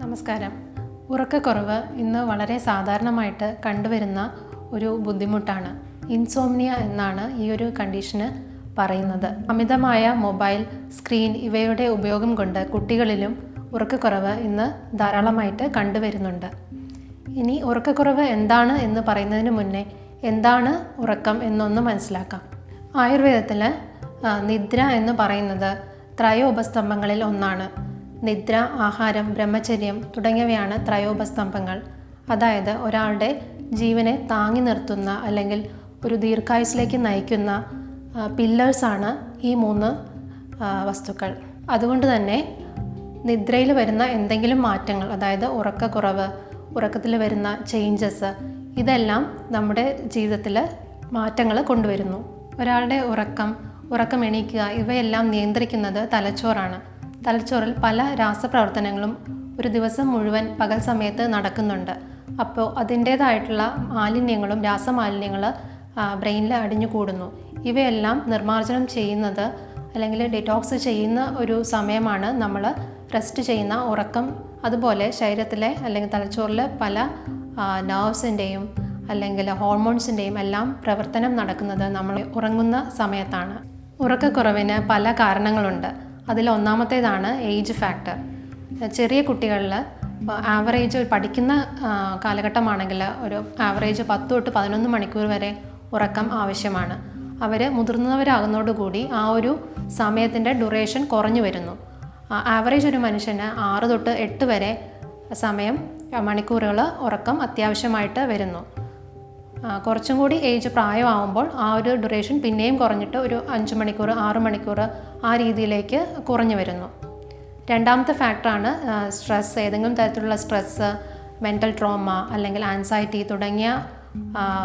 നമസ്കാരം. ഉറക്കക്കുറവ് ഇന്ന് വളരെ സാധാരണമായിട്ട് കണ്ടുവരുന്ന ഒരു ബുദ്ധിമുട്ടാണ്. ഇൻസോംനിയ എന്നാണ് ഈ ഒരു കണ്ടീഷന് പറയുന്നത്. അമിതമായ മൊബൈൽ സ്ക്രീൻ ഇവയുടെ ഉപയോഗം കൊണ്ട് കുട്ടികളിലും ഉറക്കക്കുറവ് ഇന്ന് ധാരാളമായിട്ട് കണ്ടുവരുന്നുണ്ട്. ഇനി ഉറക്കക്കുറവ് എന്താണ് എന്ന് പറയുന്നതിന് മുന്നേ എന്താണ് ഉറക്കം എന്നൊന്ന് മനസ്സിലാക്കാം. ആയുർവേദത്തിൽ നിദ്ര എന്ന് പറയുന്നത് ത്രയോപസ്തംഭങ്ങളിൽ ഒന്നാണ്. നിദ്ര ആഹാരം ബ്രഹ്മചര്യം തുടങ്ങിയവയാണ് ത്രയോപസ്തംഭങ്ങൾ. അതായത് ഒരാളുടെ ജീവനെ താങ്ങി നിർത്തുന്ന അല്ലെങ്കിൽ ഒരു ദീർഘായുസിലേക്ക് നയിക്കുന്ന പില്ലേഴ്സാണ് ഈ മൂന്ന് വസ്തുക്കൾ. അതുകൊണ്ട് തന്നെ നിദ്രയിൽ വരുന്ന എന്തെങ്കിലും മാറ്റങ്ങൾ അതായത് ഉറക്കക്കുറവ് ഉറക്കത്തിൽ വരുന്ന ചേഞ്ചസ് ഇതെല്ലാം നമ്മുടെ ജീവിതത്തിൽ മാറ്റങ്ങൾ കൊണ്ടുവരുന്നു. ഒരാളുടെ ഉറക്കം ഉറക്കം എണീക്കുക ഇവയെല്ലാം നിയന്ത്രിക്കുന്നത് തലച്ചോറാണ്. തലച്ചോറിൽ പല രാസപ്രവർത്തനങ്ങളും ഒരു ദിവസം മുഴുവൻ പകൽ സമയത്ത് നടക്കുന്നുണ്ട്. അപ്പോൾ അതിന്റേതായിട്ടുള്ള മാലിന്യങ്ങളും രാസമാലിന്യങ്ങൾ ബ്രെയിനിൽ അടിഞ്ഞു കൂടുന്നു ഇവയെല്ലാം നിർമ്മാർജനം ചെയ്യുന്നത് അല്ലെങ്കിൽ ഡിറ്റോക്സ് ചെയ്യുന്ന ഒരു സമയമാണ് നമ്മൾ റെസ്റ്റ് ചെയ്യുന്ന ഉറക്കം. അതുപോലെ ശരീരത്തിലെ അല്ലെങ്കിൽ തലച്ചോറിലെ പല നെർവ്സിന്റെയും അല്ലെങ്കിൽ ഹോർമോൺസിന്റെയും എല്ലാം പ്രവർത്തനം നടക്കുന്നത് നമ്മൾ ഉറങ്ങുന്ന സമയത്താണ്. ഉറക്കക്കുറവിന് പല കാരണങ്ങളുണ്ട്. അതിൽ ഒന്നാമത്തേതാണ് ഏജ് ഫാക്ടർ ചെറിയ കുട്ടികളിൽ ആവറേജ് പഠിക്കുന്ന കാലഘട്ടമാണെങ്കിൽ ഒരു ആവറേജ് പത്ത് തൊട്ട് പതിനൊന്ന് മണിക്കൂർ വരെ ഉറക്കം ആവശ്യമാണ്. അവർ മുതിർന്നവരാകുന്നതോടുകൂടി ആ ഒരു സമയത്തിന്റെ ഡ്യൂറേഷൻ കുറഞ്ഞു വരുന്നു. ആവറേജ് ഒരു മനുഷ്യന് ആറ് തൊട്ട് എട്ട് വരെ സമയം മണിക്കൂറുകൾ ഉറക്കം അത്യാവശ്യമായിട്ട് വരുന്നു. കുറച്ചും കൂടി ഏജ് പ്രായമാവുമ്പോൾ ആ ഒരു ഡ്യൂറേഷൻ പിന്നെയും കുറഞ്ഞിട്ട് ഒരു അഞ്ച് മണിക്കൂർ ആറ് മണിക്കൂർ ആ രീതിയിലേക്ക് കുറഞ്ഞു വരുന്നു. രണ്ടാമത്തെ ഫാക്ടറാണ് സ്ട്രെസ് ഏതെങ്കിലും തരത്തിലുള്ള സ്ട്രെസ്സ് മെന്റൽ ട്രോമ അല്ലെങ്കിൽ ആൻസൈറ്റി തുടങ്ങിയ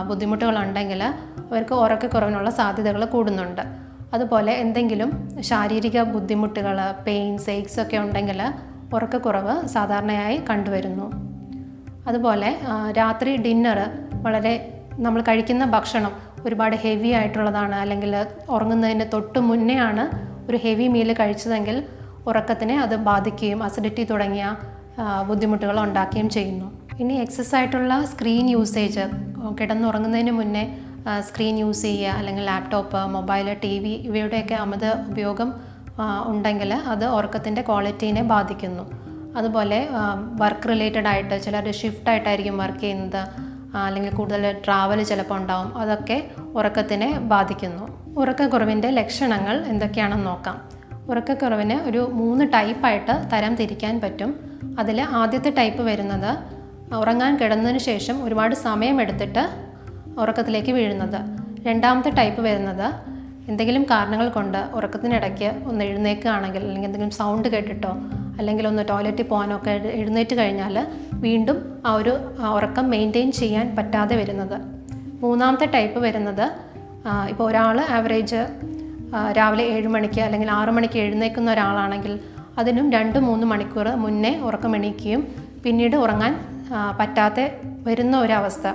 ബുദ്ധിമുട്ടുകളുണ്ടെങ്കിൽ അവർക്ക് ഉറക്കക്കുറവിനുള്ള സാധ്യതകൾ കൂടുന്നുണ്ട്. അതുപോലെ എന്തെങ്കിലും ശാരീരിക ബുദ്ധിമുട്ടുകൾ പെയിൻസ് എയ്ക്സ് ഒക്കെ ഉണ്ടെങ്കിൽ ഉറക്കക്കുറവ് സാധാരണയായി കണ്ടുവരുന്നു. അതുപോലെ രാത്രി ഡിന്നർ വളരെ നമ്മൾ കഴിക്കുന്ന ഭക്ഷണം ഒരുപാട് ഹെവി ആയിട്ടുള്ളതാണ്. അല്ലെങ്കിൽ ഉറങ്ങുന്നതിന് തൊട്ട് മുന്നേ ആണ് ഒരു ഹെവി മീൽ കഴിച്ചതെങ്കിൽ ഉറക്കത്തിനെ അത് ബാധിക്കുകയും അസിഡിറ്റി തുടങ്ങിയ ബുദ്ധിമുട്ടുകൾ ഉണ്ടാക്കുകയും ചെയ്യുന്നു. ഇനി എക്സസ് ആയിട്ടുള്ള സ്ക്രീൻ യൂസേജ് കിടന്നുറങ്ങുന്നതിന് മുന്നേ സ്ക്രീൻ യൂസ് ചെയ്യുക അല്ലെങ്കിൽ ലാപ്ടോപ്പ് മൊബൈൽ ടി വി ഇവയുടെയൊക്കെ അമിത ഉപയോഗം ഉണ്ടെങ്കിൽ അത് ഉറക്കത്തിന്റെ ക്വാളിറ്റീനെ ബാധിക്കുന്നു. അതുപോലെ വർക്ക് റിലേറ്റഡ് ആയിട്ട് ചിലർ ഷിഫ്റ്റ് ആയിട്ടായിരിക്കും വർക്ക് ചെയ്യുന്നത്. അല്ലെങ്കിൽ കൂടുതൽ ട്രാവൽ ചിലപ്പോൾ ഉണ്ടാവും. അതൊക്കെ ഉറക്കത്തിനെ ബാധിക്കുന്നു. ഉറക്കക്കുറവിന്റെ ലക്ഷണങ്ങൾ എന്തൊക്കെയാണെന്ന് നോക്കാം. ഉറക്കക്കുറവിന് ഒരു മൂന്ന് ടൈപ്പായിട്ട് തരം തിരിക്കാൻ പറ്റും. അതിൽ ആദ്യത്തെ ടൈപ്പ് വരുന്നത് ഉറങ്ങാൻ കിടന്നതിന് ശേഷം ഒരുപാട് സമയമെടുത്തിട്ട് ഉറക്കത്തിലേക്ക് വീഴുന്നത്. രണ്ടാമത്തെ ടൈപ്പ് വരുന്നത് എന്തെങ്കിലും കാരണങ്ങൾ കൊണ്ട് ഉറക്കത്തിനിടയ്ക്ക് ഒന്ന് എഴുന്നേക്കുകയാണെങ്കിൽ അല്ലെങ്കിൽ എന്തെങ്കിലും സൗണ്ട് കേട്ടിട്ടോ അല്ലെങ്കിൽ ഒന്ന് ടോയ്ലറ്റിൽ പോകാനൊക്കെ എഴുന്നേറ്റ് കഴിഞ്ഞാൽ വീണ്ടും ആ ഒരു ഉറക്കം മെയിന്റെയിൻ ചെയ്യാൻ പറ്റാതെ വരുന്നത്. മൂന്നാമത്തെ ടൈപ്പ് വരുന്നത് ഇപ്പോൾ ഒരാൾ ആവറേജ് രാവിലെ ഏഴ് മണിക്ക് അല്ലെങ്കിൽ ആറു മണിക്ക് എഴുന്നേൽക്കുന്ന ഒരാളാണെങ്കിൽ അതിനും രണ്ട് മൂന്ന് മണിക്കൂർ മുന്നേ ഉറക്കം എണീക്കുകയും പിന്നീട് ഉറങ്ങാൻ പറ്റാതെ വരുന്ന ഒരവസ്ഥ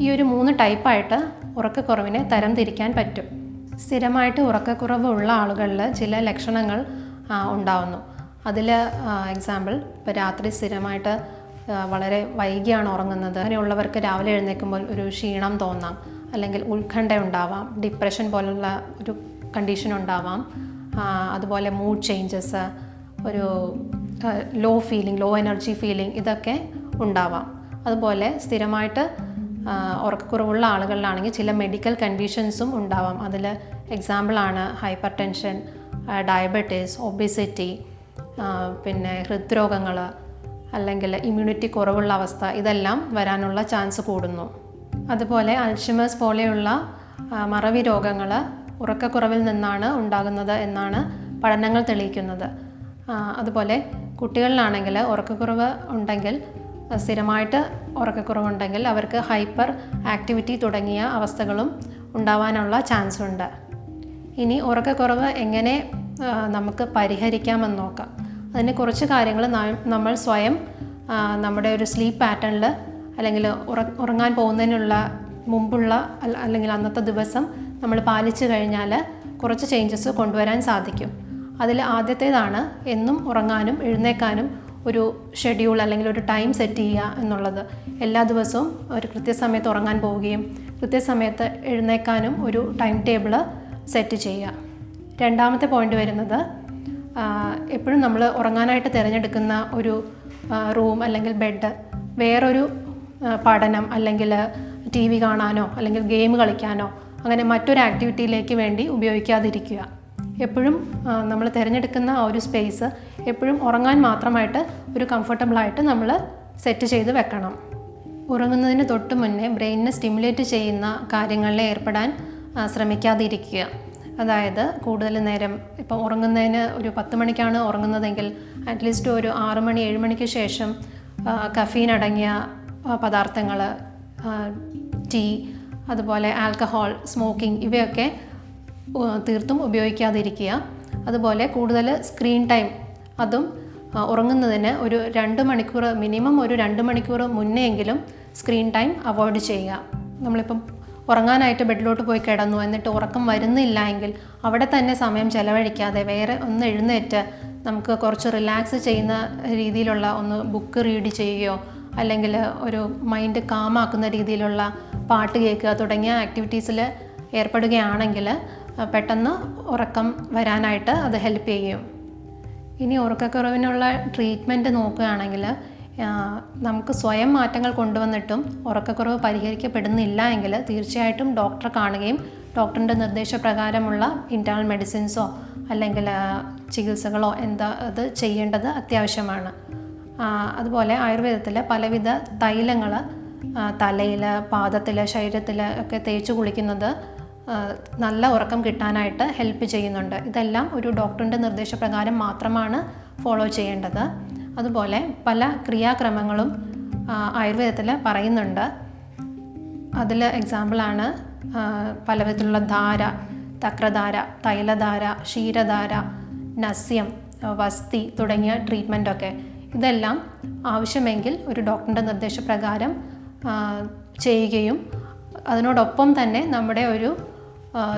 ഈ ഒരു മൂന്ന് ടൈപ്പായിട്ട് ഉറക്കക്കുറവിനെ തരംതിരിക്കാൻ പറ്റും. സ്ഥിരമായിട്ട് ഉറക്കക്കുറവ് ഉള്ള ആളുകളിൽ ചില ലക്ഷണങ്ങൾ ഉണ്ടാവുന്നു. അതിൽ എക്സാമ്പിൾ ഇപ്പോൾ രാത്രി സ്ഥിരമായിട്ട് വളരെ വൈകിയാണ് ഉറങ്ങുന്നത്. അങ്ങനെയുള്ളവർക്ക് രാവിലെ എഴുന്നേൽക്കുമ്പോൾ ഒരു ക്ഷീണം തോന്നാം. അല്ലെങ്കിൽ ഉത്കണ്ഠ ഉണ്ടാവാം. ഡിപ്രഷൻ പോലുള്ള ഒരു കണ്ടീഷൻ ഉണ്ടാവാം. അതുപോലെ മൂഡ് ചേഞ്ചസ് ഒരു low feeling low energy feeling ഇതൊക്കെ ഉണ്ടാവാം. അതുപോലെ സ്ഥിരമായിട്ട് ഉറക്കക്കുറവുള്ള ആളുകളിലാണെങ്കിൽ ചില മെഡിക്കൽ കണ്ടീഷൻസും ഉണ്ടാവാം. അതിൽ എക്സാമ്പിളാണ് ഹൈപ്പർ ടെൻഷൻ ഡയബറ്റീസ് ഒബിസിറ്റി പിന്നെ ഹൃദ്രോഗങ്ങൾ അല്ലെങ്കിൽ ഇമ്മ്യൂണിറ്റി കുറവുള്ള അവസ്ഥ ഇതെല്ലാം വരാനുള്ള ചാൻസ് കൂടുന്നു. അതുപോലെ അൽഷിമേഴ്സ് പോലെയുള്ള മറവി രോഗങ്ങൾ ഉറക്കക്കുറവിൽ നിന്നാണ് ഉണ്ടാകുന്നത് എന്നാണ് പഠനങ്ങൾ തെളിയിക്കുന്നത്. അതുപോലെ കുട്ടികളിലാണെങ്കിൽ ഉറക്കക്കുറവ് ഉണ്ടെങ്കിൽ സ്ഥിരമായിട്ട് ഉറക്കക്കുറവുണ്ടെങ്കിൽ അവർക്ക് ഹൈപ്പർ ആക്ടിവിറ്റി തുടങ്ങിയ അവസ്ഥകളും ഉണ്ടാവാനുള്ള ചാൻസ് ഉണ്ട്. ഇനി ഉറക്കക്കുറവ് എങ്ങനെ നമുക്ക് പരിഹരിക്കാമെന്ന് നോക്കാം. അതിന് കുറച്ച് കാര്യങ്ങൾ നമ്മൾ സ്വയം നമ്മുടെ ഒരു സ്ലീപ്പ് പാറ്റേണിൽ അല്ലെങ്കിൽ ഉറങ്ങാൻ പോകുന്നതിനുള്ള മുമ്പുള്ള അല്ലെങ്കിൽ അന്നത്തെ ദിവസം നമ്മൾ പാലിച്ചു കഴിഞ്ഞാൽ കുറച്ച് ചേഞ്ചസ് കൊണ്ടുവരാൻ സാധിക്കും. അതിൽ ആദ്യത്തേതാണ് എന്നും ഉറങ്ങാനും എഴുന്നേക്കാനും ഒരു ഷെഡ്യൂൾ അല്ലെങ്കിൽ ഒരു ടൈം സെറ്റ് ചെയ്യുക എന്നുള്ളത്. എല്ലാ ദിവസവും ഒരു കൃത്യസമയത്ത് ഉറങ്ങാൻ പോവുകയും കൃത്യസമയത്ത് എഴുന്നേക്കാനും ഒരു ടൈം ടേബിൾ സെറ്റ് ചെയ്യുക. രണ്ടാമത്തെ പോയിന്റ് വരുന്നത് എപ്പോഴും നമ്മൾ ഉറങ്ങാനായിട്ട് തിരഞ്ഞെടുക്കുന്ന ഒരു റൂം അല്ലെങ്കിൽ ബെഡ് വേറൊരു പഠനം അല്ലെങ്കിൽ ടി വി കാണാനോ അല്ലെങ്കിൽ ഗെയിം കളിക്കാനോ അങ്ങനെ മറ്റൊരു ആക്ടിവിറ്റിയിലേക്ക് വേണ്ടി ഉപയോഗിക്കാതിരിക്കുക. എപ്പോഴും നമ്മൾ തിരഞ്ഞെടുക്കുന്ന ആ ഒരു സ്പേസ് എപ്പോഴും ഉറങ്ങാൻ മാത്രമായിട്ട് ഒരു കംഫർട്ടബിളായിട്ട് നമ്മൾ സെറ്റ് ചെയ്ത് വെക്കണം. ഉറങ്ങുന്നതിന് തൊട്ട് മുന്നേ ബ്രെയിനിനെ സ്റ്റിമുലേറ്റ് ചെയ്യുന്ന കാര്യങ്ങളിൽ ഏർപ്പെടാൻ ശ്രമിക്കാതിരിക്കുക. അതായത് കൂടുതൽ നേരം ഇപ്പം ഉറങ്ങുന്നതിന് ഒരു പത്ത് മണിക്കാണ് ഉറങ്ങുന്നതെങ്കിൽ അറ്റ്ലീസ്റ്റ് ഒരു ആറ് മണി ഏഴ് മണിക്ക് ശേഷം കഫീൻ അടങ്ങിയ പദാർത്ഥങ്ങൾ ടീ അതുപോലെ ആൽക്കഹോൾ സ്മോക്കിംഗ് ഇവയൊക്കെ തീർത്തും ഉപയോഗിക്കാതിരിക്കുക. അതുപോലെ കൂടുതൽ സ്ക്രീൻ ടൈം അതും ഉറങ്ങുന്നതിന് ഒരു രണ്ട് മണിക്കൂർ മിനിമം ഒരു രണ്ട് മണിക്കൂർ മുന്നേ എങ്കിലും സ്ക്രീൻ ടൈം അവോയ്ഡ് ചെയ്യുക. നമ്മളിപ്പം ഉറങ്ങാനായിട്ട് ബെഡിലോട്ട് പോയി കിടന്നു എന്നിട്ട് ഉറക്കം വരുന്നില്ല എങ്കിൽ അവിടെ തന്നെ സമയം ചെലവഴിക്കാതെ വേറെ ഒന്ന് എഴുന്നേറ്റ് നമുക്ക് കുറച്ച് റിലാക്സ് ചെയ്യുന്ന രീതിയിലുള്ള ഒന്ന് ബുക്ക് റീഡ് ചെയ്യുകയോ അല്ലെങ്കിൽ ഒരു മൈൻഡ് കാമാക്കുന്ന രീതിയിലുള്ള പാട്ട് കേൾക്കുക തുടങ്ങിയ ആക്ടിവിറ്റീസിൽ ഏർപ്പെടുകയാണെങ്കിൽ പെട്ടെന്ന് ഉറക്കം വരാനായിട്ട് അത് ഹെൽപ്പ് ചെയ്യും. ഇനി ഉറക്കക്കുറവിനുള്ള ട്രീറ്റ്മെന്റ് നോക്കുകയാണെങ്കിൽ നമുക്ക് സ്വയം മാറ്റങ്ങൾ കൊണ്ടുവന്നിട്ടും ഉറക്കക്കുറവ് പരിഹരിക്കപ്പെടുന്നില്ല എങ്കിൽ തീർച്ചയായിട്ടും ഡോക്ടറെ കാണുകയും ഡോക്ടറിന്റെ നിർദ്ദേശപ്രകാരമുള്ള ഇന്റേർണൽ മെഡിസിൻസോ അല്ലെങ്കിൽ ചികിത്സകളോ എന്താ അത് ചെയ്യേണ്ടത് അത്യാവശ്യമാണ്. അതുപോലെ ആയുർവേദത്തിൽ പലവിധ തൈലങ്ങൾ തലയിൽ പാദത്തിൽ ശരീരത്തിൽ ഒക്കെ തേച്ച് കുളിക്കുന്നത് നല്ല ഉറക്കം കിട്ടാനായിട്ട് ഹെൽപ്പ് ചെയ്യുന്നുണ്ട്. ഇതെല്ലാം ഒരു ഡോക്ടറിന്റെ നിർദ്ദേശപ്രകാരം മാത്രമാണ് ഫോളോ ചെയ്യേണ്ടത്. അതുപോലെ പല ക്രിയാക്രമങ്ങളും ആയുർവേദത്തിൽ പറയുന്നുണ്ട്. അതിൽ എക്സാമ്പിളാണ് പല വിധത്തിലുള്ള ധാര തക്രധാര തൈലധാര ക്ഷീരധാര നസ്യം വസ്തി തുടങ്ങിയ ട്രീറ്റ്മെന്റൊക്കെ ഇതെല്ലാം ആവശ്യമെങ്കിൽ ഒരു ഡോക്ടറിന്റെ നിർദ്ദേശപ്രകാരം ചെയ്യുകയും അതിനോടൊപ്പം തന്നെ നമ്മുടെ ഒരു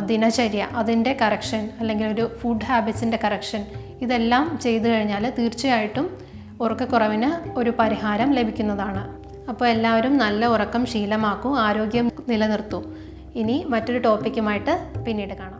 ദിനചര്യ അതിന്റെ കറക്ഷൻ അല്ലെങ്കിൽ ഒരു ഫുഡ് ഹാബിറ്റ്സിന്റെ കറക്ഷൻ ഇതെല്ലാം ചെയ്തു കഴിഞ്ഞാൽ തീർച്ചയായിട്ടും ഉറക്കക്കുറവിന് ഒരു പരിഹാരം ലഭിക്കുന്നതാണ്. അപ്പോൾ എല്ലാവരും നല്ല ഉറക്കം ശീലമാക്കൂ ആരോഗ്യം നിലനിർത്തൂ. ഇനി മറ്റൊരു ടോപ്പിക്കുമായിട്ട് പിന്നീട് കാണാം.